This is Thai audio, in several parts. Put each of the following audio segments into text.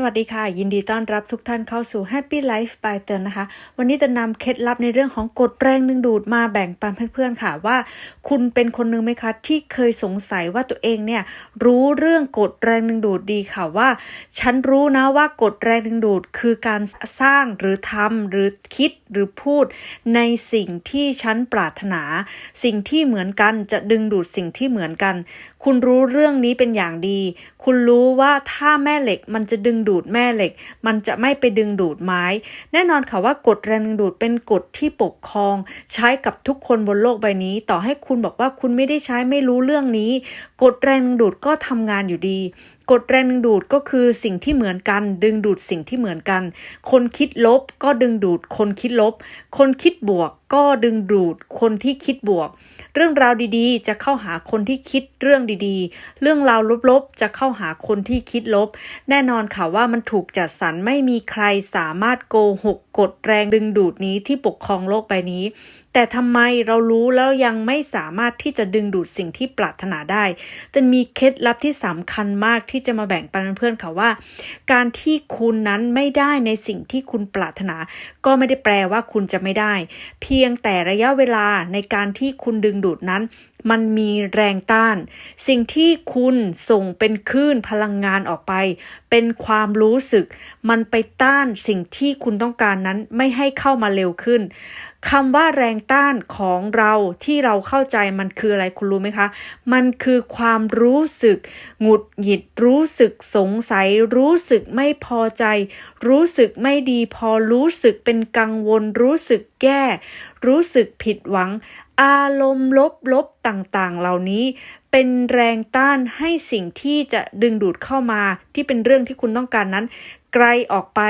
สวัสดีค่ะ ยินดีต้อนรับทุกท่านเข้าสู่ Happy Life by เตือนนะคะ วันนี้จะนำเคล็ดลับในเรื่องของกฎแรงดึงดูดมาแบ่งปันเพื่อนๆค่ะว่า คุณเป็นคนหนึ่งไหมคะที่เคยสงสัยว่าตัวเองเนี่ยรู้เรื่องกฎแรงดึงดูดดีค่ะว่า ฉันรู้นะว่ากฎแรงดึงดูดคือการสร้างหรือทำหรือคิดหรือพูด ในสิ่งที่ฉันปรารถนา สิ่งที่เหมือนกันจะดึงดูดสิ่งที่เหมือนกัน คุณรู้เรื่องนี้เป็นอย่างดี คุณรู้ว่าถ้าแม่เหล็กมันจะดึงดูดแม่เหล็ก มันจะไม่ไปดึงดูดไม้ แน่นอนค่ะว่ากฎแรงดึงดูดเป็นกฎที่ปกครอง ใช้กับทุกคนบนโลกใบนี้ ต่อให้คุณบอกว่าคุณไม่ได้ใช้ไม่รู้เรื่องนี้ กฎแรงดึงดูดก็ทำงานอยู่ดีกฎแรงดึงดูดก็คือสิ่งที่เหมือนกัน ดึงดูดสิ่งที่เหมือนกัน คนคิดลบก็ดึงดูดคนคิดลบ คนคิดบวกก็ดึงดูดคนที่คิดบวก เรื่องราวดีๆ จะเข้าหาคนที่คิดเรื่องดีๆ เรื่องราวลบๆ จะเข้าหาคนที่คิดลบ แน่นอนค่ะว่ามันถูกจัดสรรไม่มีใครสามารถโกหกกดแรงดึงดูดนี้ที่ปกครองโลกใบนี้ แต่ทำไมเรารู้แล้วยังไม่สามารถที่จะดึงดูดสิ่งที่ปรารถนาได้จะมีเคล็ดลับที่สำคัญมากที่จะมาแบ่งปันเพื่อนค่ะว่า การที่คุณนั้นไม่ได้ในสิ่งที่คุณปรารถนา ก็ไม่ได้แปลว่าคุณจะไม่ได้ เพียงแต่ระยะเวลาในการที่คุณดึงดูดนั้น มันมีแรงต้าน สิ่งที่คุณส่งเป็นคลื่นพลังงานออกไป เป็นความรู้สึก มันไปต้านสิ่งที่คุณต้องการนั้นไม่ให้เข้ามาเร็วขึ้นคำว่าแรงต้านของเราที่เราเข้าใจมันคืออะไรคุณรู้ไหมคะ มันคือความรู้สึกหงุดหงิดรู้สึกสงสัย รู้สึกไม่พอใจ รู้สึกไม่ดีพอรู้สึกเป็นกังวล รู้สึกแก้ รู้สึกผิดหวัง อารมณ์ลบๆต่างๆ เหล่านี้ เป็นแรงต้านให้สิ่งที่จะดึงดูดเข้ามาที่เป็นเรื่องที่คุณต้องการนั้น ไกลออกไป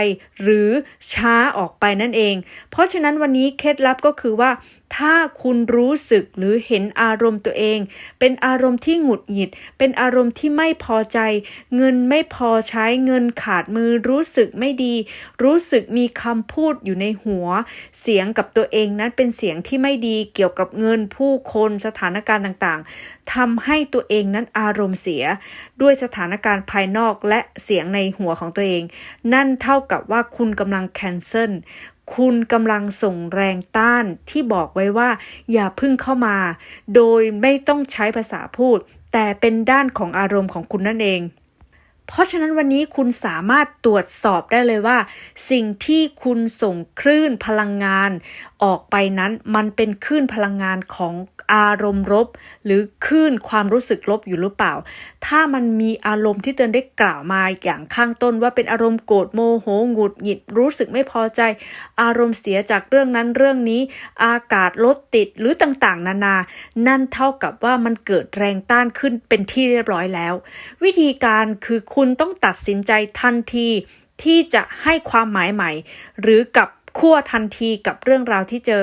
หรือช้าออกไปนั่นเอง เพราะฉะนั้นวันนี้เคล็ดลับก็คือว่าถ้าคุณรู้สึกหรือเห็นอารมณ์ตัวเอง เป็นอารมณ์ที่หงุดหงิด เป็นอารมณ์ที่ไม่พอใจ เงินไม่พอใช้เงินขาดมือรู้สึกไม่ดี รู้สึกมีคำพูดอยู่ในหัว เสียงกับตัวเองนั้นเป็นเสียงที่ไม่ดีเกี่ยวกับเงินผู้คนสถานการณ์ต่างๆทำให้ตัวเองนั้นอารมณ์เสีย ด้วยสถานการณ์ภายนอกและเสียงในหัวของตัวเอง นั่นเท่ากับว่าคุณกำลังแคนเซิล คุณกำลังส่งแรงต้านที่บอกไว้ว่า อย่าพึ่งเข้ามา โดยไม่ต้องใช้ภาษาพูด แต่เป็นด้านของอารมณ์ของคุณนั่นเอง เพราะฉะนั้นวันนี้คุณสามารถตรวจสอบได้เลยว่า สิ่งที่คุณส่งคลื่นพลังงานออกไปนั้นมันเป็นคลื่นพลังงานของอารมณ์ลบ หรือคลื่นความรู้สึกลบอยู่หรือเปล่า ถ้ามันมีอารมณ์ที่เตือนได้กล่าวมาอย่างข้างต้นว่าเป็นอารมณ์โกรธโมโหหงุดหงิดรู้สึกไม่พอใจ อารมณ์เสียจากเรื่องนั้นเรื่องนี้ อากาศรถติดหรือต่างๆ นานา นั่นเท่ากับว่ามันเกิดแรงต้านขึ้นเป็นที่เรียบร้อยแล้ว วิธีการคือคุณต้องตัดสินใจทันทีที่จะให้ความหมายใหม่ หรือกับขั้วทันทีกับเรื่องราวที่เจอ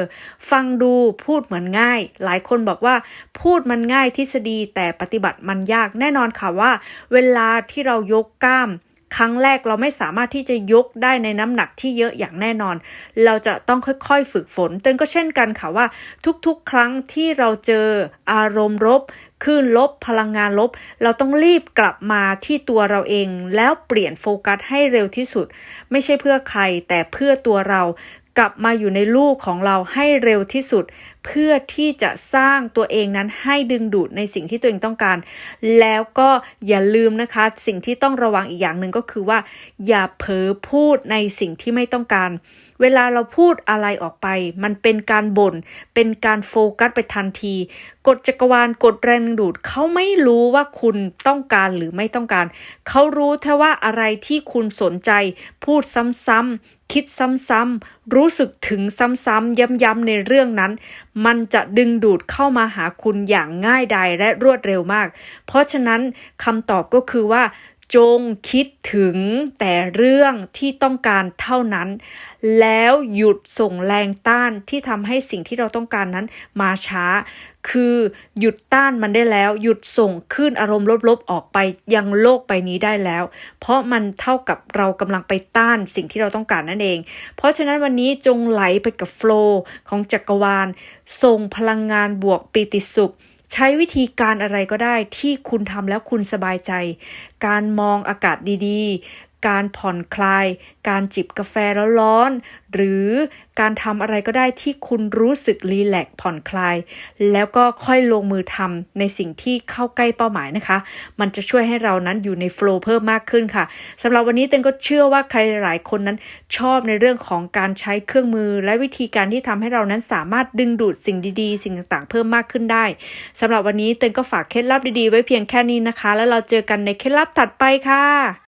ฟังดูพูดเหมือนง่าย หลายคนบอกว่าพูดมันง่ายทฤษฎีแต่ปฏิบัติมันยากแน่นอนค่ะว่า เวลาที่เรายกกล้าม ครั้งแรกเราไม่สามารถที่จะยกได้ในน้ำหนักที่เยอะอย่างแน่นอน เราจะต้องค่อยๆฝึกฝนเตือนก็เช่นกันค่ะว่าทุกๆ ครั้งที่เราเจออารมณ์ลบคลื่นลบพลังงานลบ เราต้องรีบกลับมาที่ตัวเราเอง แล้วเปลี่ยนโฟกัสให้เร็วที่สุด ไม่ใช่เพื่อใครแต่เพื่อตัวเรา กลับมาอยู่ในลูกของเราให้เร็วที่สุด เพื่อที่จะสร้างตัวเองนั้นให้ดึงดูดในสิ่งที่ตัวเองต้องการ แล้วก็อย่าลืมนะคะ สิ่งที่ต้องระวังอีกอย่างหนึ่งก็คือว่า อย่าเผลอพูดในสิ่งที่ไม่ต้องการ เวลาเราพูดอะไรออกไป มันเป็นการบน่น เป็นการโฟกัสไปทันทีกฎจักรวาลกฎแรงดูดเขาไม่รู้ว่าคุณต้องการหรือไม่ต้องการ เขารู้แค่ว่าอะไรที่คุณสนใจ พูดซ้ำๆ คิดซ้ำๆรู้สึกถึงซ้ำๆย้ำๆในเรื่องนั้น มันจะดึงดูดเข้ามาหาคุณอย่างง่ายดายและรวดเร็วมาก เพราะฉะนั้นคำตอบก็คือว่า จงคิดถึงแต่เรื่องที่ต้องการเท่านั้น แล้วหยุดส่งแรงต้านที่ทำให้สิ่งที่เราต้องการนั้นมาช้า คือหยุดต้านมันได้แล้ว หยุดส่งขึ้นอารมณ์ลบๆออกไปยังโลกใบนี้ได้แล้ว เพราะมันเท่ากับเรากำลังไปต้านสิ่งที่เราต้องการนั่นเอง เพราะฉะนั้นวันนี้จงไหลไปกับโฟล์ของจักรวาลส่งพลังงานบวกปีติสุข ใช้วิธีการอะไรก็ได้ที่คุณทำแล้วคุณสบายใจ การมองอากาศดีๆ การผ่อนคลาย การจิบกาแฟร้อนๆหรือการทำอะไรก็ได้ที่คุณรู้สึกรีแลกผ่อนคลาย แล้วก็ค่อยลงมือทำในสิ่งที่เข้าใกล้เป้าหมายนะคะ มันจะช่วยให้เรานั้นอยู่ในโฟล์เพิ่มมากขึ้นค่ะสำหรับวันนี้เต้นก็เชื่อว่าใครหลายคนนั้นชอบในเรื่องของการใช้เครื่องมือ และวิธีการที่ทำให้เรานั้นสามารถดึงดูดสิ่งดีๆ สิ่งต่างๆ เพิ่มมากขึ้นได้สำหรับวันนี้เต้นก็ฝากเคล็ดลับดีๆ ไว้เพียงแค่นี้นะคะ แล้วเราเจอกันในเคล็ดลับถัดไปค่ะ